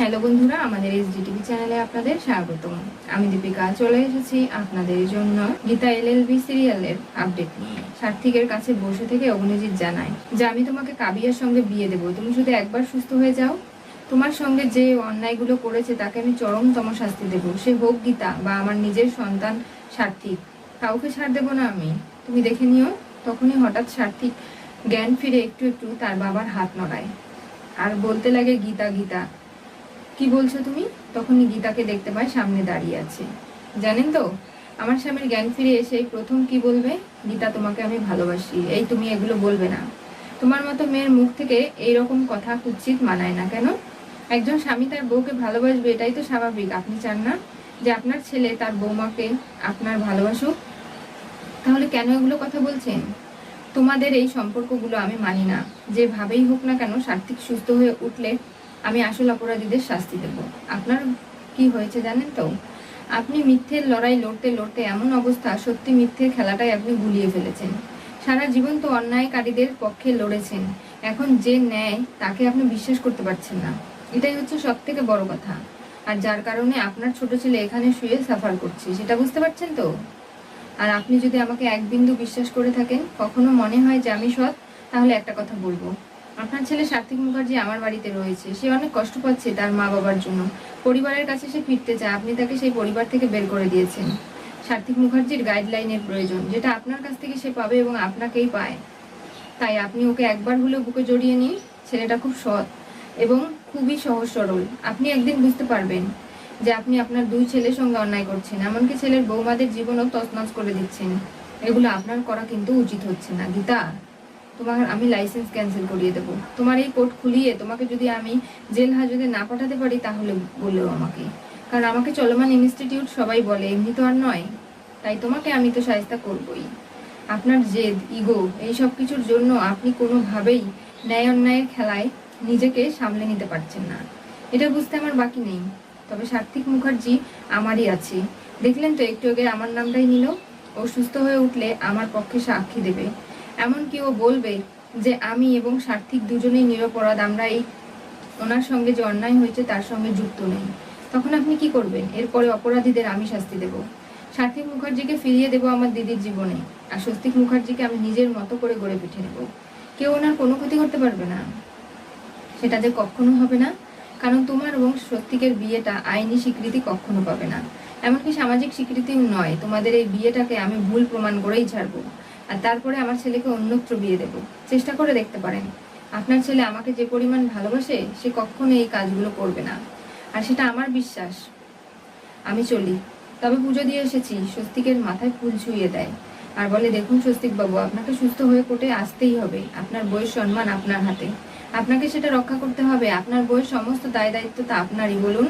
Hello বন্ধুরা, আমাদের S TV চ্যানেলে আপনাদের স্বাগতম। আমি দীপিকা, চলে এসেছি আপনাদের জন্য গীতা এলএলবি সিরিয়ালের আপডেট নিয়ে। সার্থিকের কাছে বসে থেকে অগ্নিজিৎ জানায় যে আমি তোমাকে কাবিয়ার সঙ্গে বিয়ে দেবো। তুমি শুধু একবার সুস্থ হয়ে যাও। তোমার সঙ্গে যে অন্যায়গুলো করেছে তাকে আমি চরমতম শাস্তি দেবো। সে হোক গীতা বা আমার নিজের সন্তান সার্থিক, কাউকে ছাড় দেবো না আমি। তুমি দেখে নিও, তখনই হঠাৎ সার্থিক জ্ঞান ফিরে একটু একটু তার বাবার হাত নড়ায়। আর বলতে লাগে, গীতা গীতা কি বলছো তুমি? তখনই গীতাকে দেখতে পায়, সামনে দাঁড়িয়ে আছে। জানেন তো, আমার স্বামীর জ্ঞান ফিরে এসে প্রথম কি বলবে? গীতা, তোমাকে আমি ভালোবাসি। এই তুমি এগুলো বলবে না। তোমার মতো মেয়ের মুখ থেকে এই রকম কথা কুচ্ছিত মানায় না কেন? একজন স্বামী তার বউকে ভালোবাসবে, এটাই তো স্বাভাবিক। আপনি চান না যে আপনার ছেলে তার বৌমাকে আপনার ভালোবাসুক? তাহলে কেন এগুলো কথা বলছেন? তোমাদের এই সম্পর্কগুলো আমি মানি না। যেভাবেই হোক না কেন সার্থিক সুস্থ হয়ে উঠলে আমি আসল অপরাধীদের শাস্তি দেব। আপনার কি হয়েছে জানেন তো? আপনি মিথ্যের লড়াই লড়তে লড়তে এমন অবস্থা, সত্যি মিথ্যের খেলাটাই আপনি গুলিয়ে ফেলেছেন। সারা জীবন তো অন্যায়কারীদের পক্ষে লড়েছেন। এখন যে ন্যায়, তাকে আপনি বিশ্বাস করতে পারছেন না। এটাই হচ্ছে সব থেকে বড় কথা। আর যার কারণে আপনার ছোট ছেলে এখানে শুয়ে সাফার করছে, সেটা বুঝতে পারছেন তো? আর আপনি যদি আমাকে এক বিন্দু বিশ্বাস করে থাকেন, কখনো মনে হয় যে আমি সৎ, তাহলে একটা কথা বলব। আপনার ছেলে সার্থিক মুখার্জি আমার বাড়িতে রয়েছে। সে অনেক কষ্ট পাচ্ছে তার মা বাবার জন্য। পরিবারের কাছে সে ফিরতে চায়। আপনি তাকে সেই পরিবার থেকে বের করে দিয়েছেন। সার্থিক মুখার্জির গাইডলাইনের প্রয়োজন, যেটা আপনার কাছ থেকে সে পাবে এবং আপনাকেই পায়। তাই আপনি ওকে একবার হলেও বুকে জড়িয়ে নিন। ছেলেটা খুব সৎ এবং খুবই সহজ সরল। আপনি একদিন বুঝতে পারবেন যে আপনি আপনার দুই ছেলের সঙ্গে অন্যায় করছেন, এমনকি ছেলের বৌমাদের জীবনও তছনছ করে দিচ্ছেন। এগুলো আপনার করা কিন্তু উচিত হচ্ছে না। গীতা? তোমার আমি লাইসেন্স ক্যান্সেল করিয়ে দেবো। তোমার এই কোর্ট খুলিয়ে তোমাকে যদি আমি জেল হাজতে না পাঠাতে পারি, তাহলে বললেও আমাকে। কারণ আমাকে চলমান ইনস্টিটিউট সবাই বলে, এমনি তো আর নয়। তাই তোমাকে আমি তো সাহিস্তা করবই। আপনার জেদ ইগো এই সব কিছুর জন্য আপনি কোনোভাবেই ন্যায় অন্যায়ের খেলায় নিজেকে সামলে নিতে পারছেন না। এটা বুঝতে আমার বাকি নেই। তবে সার্থিক মুখার্জি আমারই আছে। দেখলেন তো, একটু আগে আমার নামটাই নিল। ও সুস্থ হয়ে উঠলে আমার পক্ষে সাক্ষী দেবে। এমনকি ও বলবে যে আমি এবং সার্থিক দুজনেই নিরপরাধ, আমরা এই ওনার সঙ্গে যে অন্যায় হয়েছে তার সঙ্গে যুক্ত নেই। তখন আপনি কি করবেন? এরপরে অপরাধীদের আমি শাস্তি দেব। সার্থিক মুখার্জিকে ফিরিয়ে দেব আমার দিদির জীবনে, আর স্বস্তিক মুখার্জিকে আমি নিজের মতো করে গড়ে পিঠে নেব। কেউ ওনার কোনো ক্ষতি করতে পারবে না। সেটা যে কখনো হবে না, কারণ তোমার এবং সত্যিকের বিয়েটা আইনি স্বীকৃতি কখনো পাবে না। এমনকি সামাজিক স্বীকৃতিও নয়, তোমাদের এই বিয়েটাকে আমি ভুল প্রমাণ করেই ছাড়বো। আর তারপরে আমার ছেলেকে অন্যত্র বিয়ে দেব। চেষ্টা করে দেখতে পারেন। আপনার ছেলে আমাকে যে পরিমাণ ভালোবাসে, সে কখনো এই কাজগুলো করবে না। আর সেটা আমার বিশ্বাস। আমি চলি। তবে পুজো দিয়ে এসেছি। স্বস্তিকের মাথায় ফুল ছুঁয়ে দেয়। আর বলে, দেখুন স্বস্তিক বাবু আপনাকে সুস্থ হয়ে কোর্টে আসতেই হবে। আপনার বইয়ের সম্মান আপনার হাতে। আপনাকে সেটা রক্ষা করতে হবে। আপনার বইয়ের সমস্ত দায় দায়িত্ব তা আপনারই, বলুন।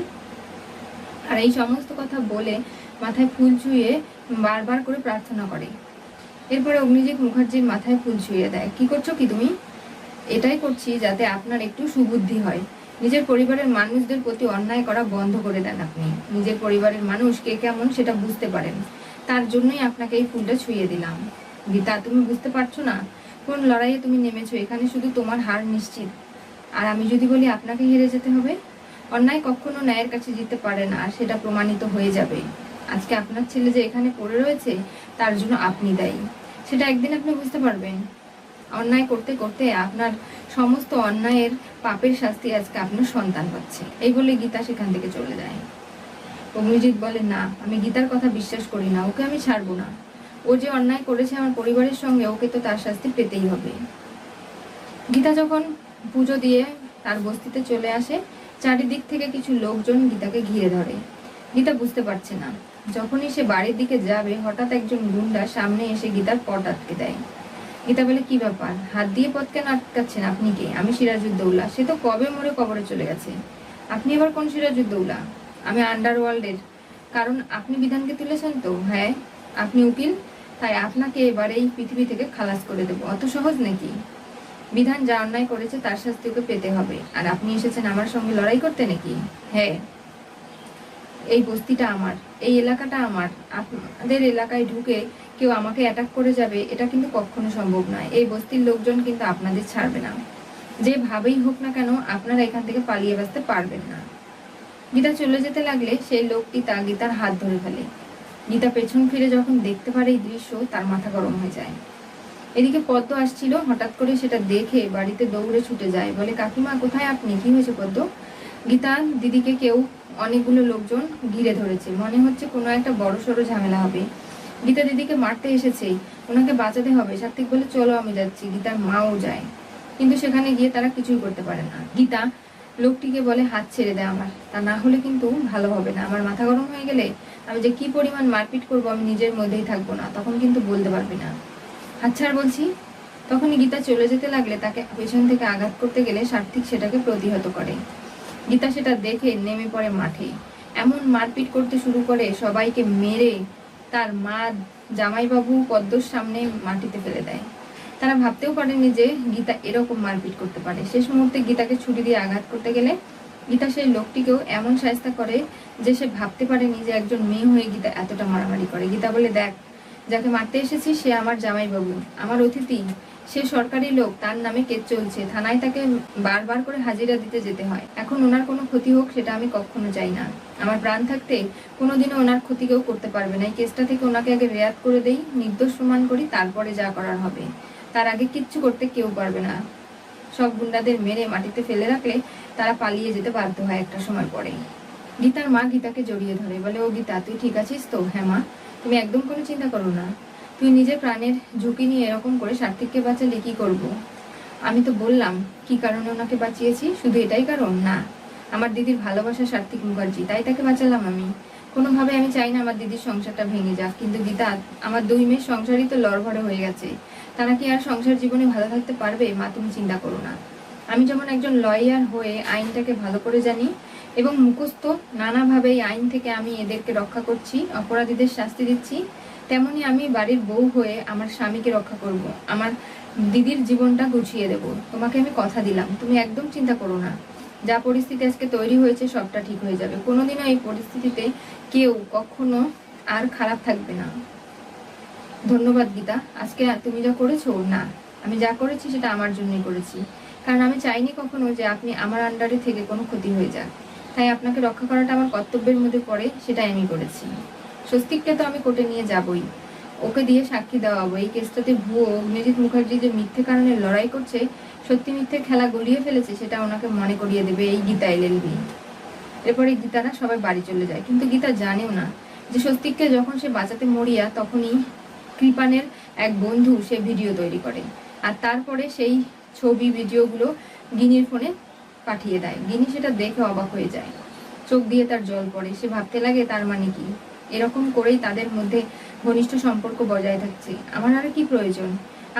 আর এই সমস্ত কথা বলে মাথায় ফুল ছুঁয়ে বারবার করে প্রার্থনা করে। এরপরে অগ্নিজিৎ মুখার্জির মাথায় ফুল ছুঁয়ে দেয়। কি করছ কি তুমি? এটাই করছি যাতে আপনার একটু সুবুদ্ধি হয়। নিজের পরিবারের মানুষদের প্রতি অন্যায় করা বন্ধ করে দেন আপনি। নিজের পরিবারের মানুষ কে কেমন সেটা বুঝতে পারেন। তার জন্যই আপনাকে এই ফুলটা ছুঁয়ে দিলাম। গীতা, তুমি বুঝতে পারছ না? কোন লড়াইয়ে তুমি নেমেছো? এখানে শুধু তোমার হার নিশ্চিত। আর আমি যদি বলি আপনাকে হেরে যেতে হবে? অন্যায় কখনো ন্যায়ের কাছে জিততে পারে না। সেটা প্রমাণিত হয়ে যাবে। আজকে আপনার ছেলে যে এখানে পড়ে রয়েছে, তার জন্য আপনি দায়ী। সেটা একদিন আপনি বুঝতে পারবেন। অন্যায় করতে করতে আপনার সমস্ত অন্যায়ের পাপের শাস্তি আজকে আপনার সন্তান পাচ্ছে। এই বলে গীতা সেখান থেকে চলে যায়। অগ্নিজিৎ বলে, না, আমি গীতার কথা বিশ্বাস করি না, ওকে আমি ছাড়বো না। ও যে অন্যায় করেছে আমার পরিবারের সঙ্গে, ওকে তো তার শাস্তি পেতেই হবে। গীতা যখন পুজো দিয়ে তার বস্তিতে চলে আসে, চারিদিক থেকে কিছু লোকজন গীতাকে ঘিরে ধরে। গীতা বুঝতে পারছে না। যখনই সে বাড়ির দিকে যাবে, হঠাৎ একজন গুন্ডা সামনে এসে গীতার পট আটকে দেয়। গীতা বলে, কি ব্যাপার? হাত দিয়ে পথ কেন আটকাচ্ছেন আপনি কে? আমি সিরাজুদ্দৌলা সে তো কবে মরে কবরে চলে গেছে। আপনি আবার কোন সিরাজুদ্দৌলা আমি আন্ডারওয়ার্ল্ডের। কারণ আপনি বিধানকে তুলেছেন তো হ্যাঁ? আপনি উকিল? তাই আপনাকে এবার এই পৃথিবী থেকে খালাস করে দেবো। অত সহজ নাকি? বিধান যা অন্যায় করেছে, তার শাস্তি ওকে পেতে হবে। আর আপনি এসেছেন আমার সঙ্গে লড়াই করতে নাকি? হ্যাঁ? এই বস্তিটা আমার, এই এলাকাটা আমার। আপনাদের এলাকায় ঢুকে কেউ আমাকে অ্যাটাক করে যাবে, এটা কিন্তু কখনো সম্ভব নয়। এই বস্তির লোকজন কিন্তু আপনাদের ছাড়বে না। যেভাবেই হোক না কেন, আপনারা এখান থেকে পালিয়ে বাঁচতে পারবেন না। গীতা চলে যেতে লাগলে সেই লোকটি তা গীতার হাত ধরে ফেলে। গীতা পেছন ফিরে যখন দেখতে পারে এই দৃশ্য, তার মাথা গরম হয়ে যায়। এদিকে পদ্ম আসছিল, হঠাৎ করে সেটা দেখে বাড়িতে দৌড়ে ছুটে যায়। বলে, কাকিমা, কোথায় আপনি? কি হয়েছে পদ্ম? গীতা দিদিকে কেউ অনেকগুলো লোকজন ঘিরে ধরেছে। মনে হচ্ছে কোনো একটা বড় সড়ো ঝামেলা হবে। গীতা দিদিকে মারতে এসেছে। ওনাকে বাঁচাতে হবে। সাত্বিক বলে, চলো আমি যাচ্ছি। গীতার মাও যায়। কিন্তু সেখানে গিয়ে তারা কিছুই করতে পারে না। গীতা লোকটিকে বলে, হাত ছেড়ে দেয় আমার। তা না হলে কিন্তু ভালো হবে না। আমার মাথা গরম হয়ে গেলে আমি যে কি পরিমাণ মারপিট করব আমি নিজের মধ্যেই থাকব না। তখন কিন্তু বলতে পারবি না। হাত ছাড় বলছি। তখনই গীতা চলে যেতে লাগলে তাকে পেছন থেকে আঘাত করতে গেলে সার্থিক সেটাকে প্রতিহত করে। গীতা সেটা দেখে নেমে পড়ে মাঠে। এমন মারপিট করতে শুরু করে সবাইকে মেরে তার মা জামাইবাবু পদ্মর সামনে মাটিতে ফেলে দেয়। তারা ভাবতেও পারেনি যে গীতা এরকম মারপিট করতে পারে। শেষ মুহূর্তে গীতাকে ছুরি দিয়ে আঘাত করতে গেলে গীতা সেই লোকটিকেও এমন সাহস্তা করে যে সে ভাবতে পারেনি যে একজন মেয়ে হয়ে গীতা এতটা মারামারি করে। গীতা বলে, দেখ যাকে মারতে এসেছি সে আমার জামাইবাবু, আমার অতিথি। সে সরকারি লোক, তার নামে কেস চলছে। থানায় তাকে বারবার করে হাজিরা দিতে যেতে হয়। এখন ওনার কোনো ক্ষতি হোক সেটা আমি কখনো চাই না। আমার প্রাণ থাকতে কোনোদিনও ওনার ক্ষতি কেউ করতে পারবে না। এই কেসটা থেকে ওনাকে আগে রেয়াত করে দেই, নির্দোষ প্রমাণ করি, তারপরে যা করার হবে। তার আগে কিচ্ছু করতে কেউ পারবে না। সব গুন্ডাদের মেরে মাটিতে ফেলে রাখলে তারা পালিয়ে যেতে বাধ্য হয় একটা সময় পরে গীতার মা গীতাকে জড়িয়ে ধরে। বলে, ও গীতা, তুই ঠিক আছিস তো? হ্যাঁ মা। তুমি একদম কোনো চিন্তা করো না। তুই নিজের প্রাণের ঝুঁকি নিয়ে এরকম করে সার্থিককে বাঁচালে কি করব। আমি তো বললাম, কি কারণে ওনাকে বাঁচিয়েছি? শুধু এটাই কারণ? না। আমার দিদির ভালোবাসা সার্থিক মুখার্জি, তাই তাকে বাঁচালাম আমি। কোনোভাবে আমি চাই না আমার দিদির সংসারটা ভেঙে যাক, কিন্তু গীতা আমার দুই মেয়ের সংসারই তো লড়ভড়ে হয়ে গেছে। তারা কি আর সংসার জীবনে ভালো থাকতে পারবে? মা, তুমি চিন্তা করো না। আমি যেমন একজন লয়ার হয়ে আইনটাকে ভালো করে জানি এবং মুখস্থ নানাভাবে এই আইন থেকে আমি এদেরকে রক্ষা করছি, অপরাধীদের শাস্তি দিচ্ছি। তেমনি আমি বাড়ির বউ হয়ে আমার স্বামীকে রক্ষা করব। আমার দিদির জীবনটা গুছিয়ে দেব। তোমাকে আমি কথা দিলাম, তুমি একদম চিন্তা করো না। যা পরিস্থিতি আজকে তৈরি হয়েছে, সবটা ঠিক হয়ে যাবে। কোনোদিনও এই পরিস্থিতিতে কেউ কখনো আর খারাপ থাকবে না। ধন্যবাদ গীতা, আজকে তুমি যা করেছ, না। আমি যা করেছি, সেটা আমার জন্যই করেছি। কারণ আমি চাইনি কখনো যে আপনি আমার আন্ডারে থেকে কোনো ক্ষতি হয়ে যাক। তাই আপনাকে রক্ষা করাটা আমার কর্তব্যের মধ্যে পড়ে, সেটাই আমি করেছি। স্বস্তিককে তো আমি কোর্টে নিয়ে যাবই। ওকে দিয়ে সাক্ষী দেওয়া দেওয়াবো। এই কেসটাতে ভুয়ো অগ্নিজিৎ মুখার্জি যে মিথ্যে কারণে লড়াই করছে, সত্যি মিথ্যে খেলা গলিয়ে ফেলেছে, সেটা ওনাকে মনে করিয়ে দেবে এই গীতা এলএলবি এরপরে গীতারা সবাই বাড়ি চলে যায়। কিন্তু গীতা জানেও না যে স্বস্তিককে যখন সে বাঁচাতে মরিয়া, তখনই কৃপানের এক বন্ধু সে ভিডিও তৈরি করে। আর তারপরে সেই ছবি, ভিডিওগুলো গিনির ফোনে পাঠিয়ে দেয়। গিনি সেটা দেখে অবাক হয়ে যায়। চোখ দিয়ে তার জল পড়ে। সে ভাবতে লাগে, তার মানে কি? এরকম করেই তাদের মধ্যে ঘনিষ্ঠ সম্পর্ক বজায় থাকছে। আমার আর কি প্রয়োজন?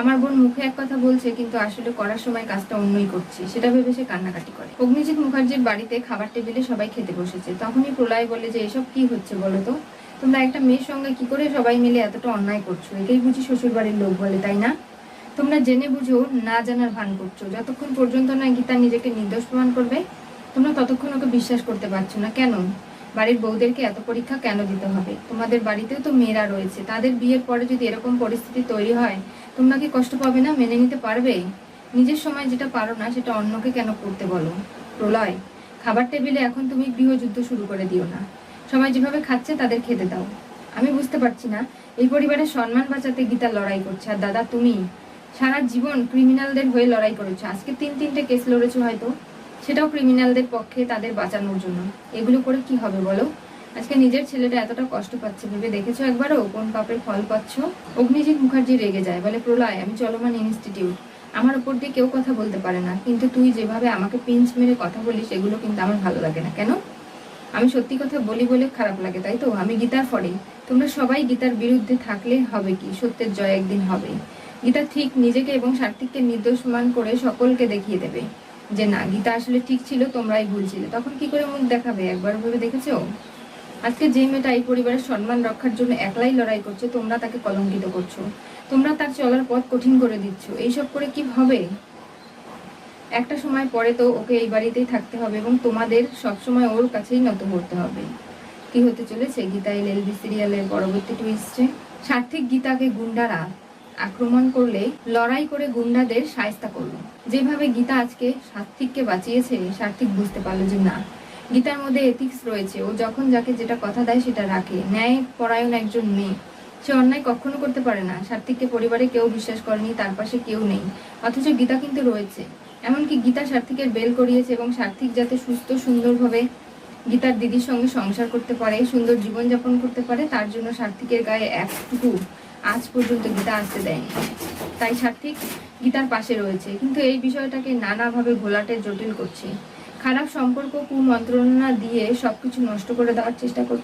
আমার বোন মুখে এক কথা বলছে, কিন্তু আসলে করার সময় কাজটা অন্যই করছে। সেটা ভেবে সে কান্নাকাটি করে। অগ্নিজিৎ মুখার্জির বাড়িতে খাবার টেবিলে সবাই খেতে বসেছে। তখনই প্রলয় বলে যে, এসব কি হচ্ছে বলো তো? তোমরা একটা মেয়ের সঙ্গে কি করে সবাই মিলে এতটা অন্যায় করছ? এটাই বুঝি শ্বশুর বাড়ির লোক বলে, তাই না? তোমরা জেনে বুঝেও না জানার ভান করছ। যতক্ষণ পর্যন্ত না গীতা নিজেকে নির্দোষ প্রমাণ করবে, তোমরা ততক্ষণ ওকে বিশ্বাস করতে পারছ না। কেন? বাড়ির বউদেরকে এত পরীক্ষা কেন দিতে হবে? তোমাদের বাড়িতেও তো মেয়েরা রয়েছে। তাদের বিয়ের পরে যদি এরকম পরিস্থিতি তৈরি হয়, তোমরা কি কষ্ট পাবে না? মেনে নিতে পারবে? নিজের সময় যেটা পারো না, সেটা অন্যকে কেন করতে বলো? প্রলয়, খাবার টেবিলে এখন তুমি গৃহযুদ্ধ শুরু করে দিও না। সবাই যেভাবে খাচ্ছে, তাদের খেতে দাও। আমি বুঝতে পারছি না, এই পরিবারের সম্মান বাঁচাতে গীতা লড়াই করছে। আর দাদা, তুমি? সারা জীবন ক্রিমিনালদের হয়ে লড়াই করেছ। আজকে তিন তিনটে কেস লড়েছো হয়তো। সেটাও ক্রিমিনালদের পক্ষে তাদের বাঁচানোর জন্য। এগুলো করে কি হবে বলো? আজকে নিজের ছেলেটা এতটা কষ্ট পাচ্ছে, ভেবে দেখেছ একবারও? কোন পাপের ফল পাচ্ছ? অগ্নিজিৎ মুখার্জি রেগে যায়, বলে, প্রলয়, আমি চলমান ইনস্টিটিউট আমার উপর দিয়ে কেউ কথা বলতে পারে না। কিন্তু তুই যেভাবে আমাকে পিঞ্চ মেরে কথা বলিস, এগুলো কিন্তু আমার ভালো লাগে না। কেন? আমি সত্যি কথা বলি বলে খারাপ লাগে, তাই তো? আমি গীতার ফরে তোমরা সবাই গীতার বিরুদ্ধে থাকলে হবে কি? সত্যের জয় একদিন হবে গীতা ঠিক নিজেকে এবং সার্থিককে নির্দোষ মান করে সকলকে দেখিয়ে দেবে। যে না, গীতা আসলে ঠিক ছিল, তোমরাই ভুল ছিলে। তখন কি করে মুখ দেখাবে? একবার ভেবে দেখেছ? আজকে যে মেয়েটা এই পরিবারের সম্মান রক্ষার জন্য একলাই লড়াই করছে, তোমরা তাকে কলঙ্কিত করছ। তোমরা তার চলার পথ কঠিন করে দিচ্ছ। এইসব করে কি হবে? একটা সময় পরে তো ওকে এই বাড়িতেই থাকতে হবে এবং তোমাদের সবসময় ওর কাছেই নত করতে হবে। কি হতে চলেছে? গীতা এল এলবি সিরিয়ালের পরবর্তী টুইস্টে সার্থিক গীতাকে গুন্ডারা আক্রমণ করলে লড়াই করে গুন্ডাদের সায়স্তা করল। যেভাবে গীতা আজকে সার্থিককে বাঁচিয়েছে সার্থিক বুঝতে পারল যে না। গীতার মধ্যে এথিক্স রয়েছে। ও যখন যাকে যেটা কথা দেয় সেটা রাখে। ন্যায় পরায়ণ একজন মেয়ে। সে অন্যায় কখনো করতে পারে না। সার্থিককে পরিবারে কেউ বিশ্বাস করেনি, তার পাশে কেউ নেই। অথচ গীতা কিন্তু রয়েছে। এমনকি গীতা সার্থিকের বেল করিয়েছে এবং সার্থিক যাতে সুস্থ, সুন্দরভাবে গীতার দিদির সঙ্গে সংসার করতে পারে, সুন্দর জীবনযাপন করতে পারে, তার জন্য সার্থিকের গায়ে একটুকু আজ পর্যন্ত গীতা আসতে দেয়নি। তাই সার্থিক গীতার পাশে রয়েছে। কিন্তু এই বিষয়টাকে নানাভাবে ঘোলাটে, জটিল করছে। খারাপ সম্পর্ক, কুমন্ত্রণা দিয়ে সবকিছু নষ্ট করে দেওয়ার চেষ্টা কর,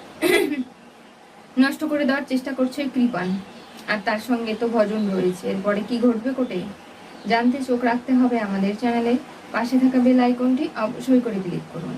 নষ্ট করে দেওয়ার চেষ্টা করছে কৃপান। আর তার সঙ্গে তো ভজন রয়েছে। এরপরে কি ঘটবে কোটে? জানতে চোখ রাখতে হবে আমাদের চ্যানেলে। পাশে থাকা বেল আইকনটি অবশ্যই করে ক্লিক করুন।